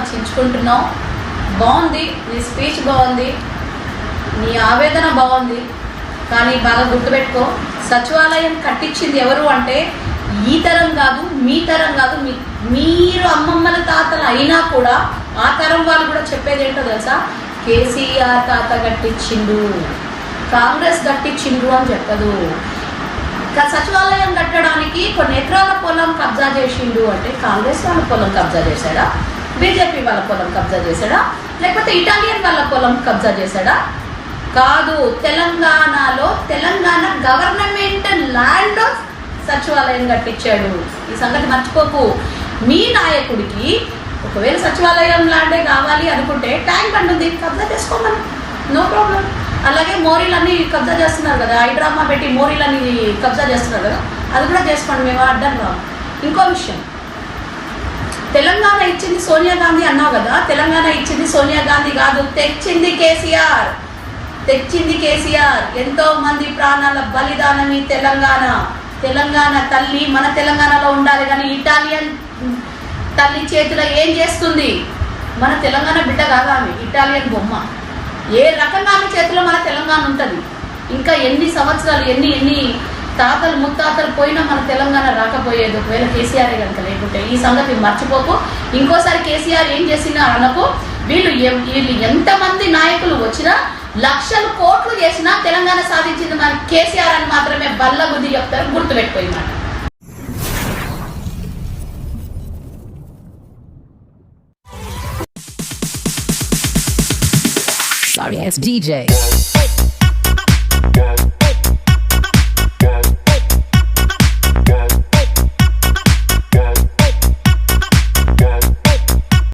చించుకుంటున్నావు బాగుంది నీ స్పీచ్ బాగుంది నీ ఆవేదన బాగుంది కానీ బాగా గుర్తుపెట్టుకో సచివాలయం కట్టించింది ఎవరు అంటే ఈ తరం కాదు మీ తరం కాదు మీ మీరు అమ్మమ్మల తాతలు అయినా కూడా ఆ తరం వాళ్ళు కూడా చెప్పేది ఏంటో తెలుసా? కేసీఆర్ తాత కట్టించిండు కాంగ్రెస్ కట్టించిండు అని చెప్పదు. సచివాలయం కట్టడానికి కొన్ని ఎకరాల పొలం కబ్జా చేసిండు అంటే కాంగ్రెస్ వాళ్ళ పొలం కబ్జా చేశాడా? బీజేపీ వాళ్ళ పొలం కబ్జా చేశాడా? లేకపోతే ఇటాలియన్ వాళ్ళ పొలం కబ్జా చేశాడా? కాదు తెలంగాణలో తెలంగాణ గవర్నమెంట్ ల్యాండ్ సచివాలయం కట్టించాడు. ఈ సంగతి మర్చిపోకు. మీ నాయకుడికి ఒకవేళ సచివాలయం ల్యాండే కావాలి అనుకుంటే ట్యాంక్ బండ్ ఉంది కబ్జా చేసుకోమని. No problem. అలాగే మోరీలన్నీ కబ్జా చేస్తున్నారు కదా హైడ్రామా పెట్టి మోరీలన్నీ కబ్జా చేస్తున్నారు కదా అది కూడా చేసుకోండి మేము అడ్డం రాము. ఇంకో విషయం. తెలంగాణ ఇచ్చింది సోనియా గాంధీ అన్నావు కదా? తెలంగాణ ఇచ్చింది సోనియా గాంధీ కాదు తెచ్చింది కేసీఆర్. తెచ్చింది కేసీఆర్. ఎంతో మంది ప్రాణాల బలిదానం ఈ తెలంగాణ. తెలంగాణ తల్లి మన తెలంగాణలో ఉండాలి కానీ ఇటాలియన్ తల్లి చేతిలో ఏం చేస్తుంది? మన తెలంగాణ బిడ్డ కాదు ఆమె ఇటాలియన్ బొమ్మ. ఏ రకంగా ఆమె చేతిలో మన తెలంగాణ ఉంటుంది? ఇంకా ఎన్ని సంవత్సరాలు ఎన్ని ఎన్ని తాతలు ముత్తాతలు పోయినా మన తెలంగాణ రాకపోయేది ఒకవేళ కేసీఆర్ కనుక లేకుంటే. ఈ సంగతి మర్చిపోకు. ఇంకోసారి కేసీఆర్ ఏం చేసినా అనకు. వీళ్ళు వీళ్ళు ఎంతమంది నాయకులు వచ్చినా లక్షలు కోట్లు చేసినా తెలంగాణ సాధించింది మన కేసీఆర్ అని మాత్రమే బల్ల బుద్ధి చెప్తారు గుర్తుపెట్టుకోమాట Sorry it's DJ.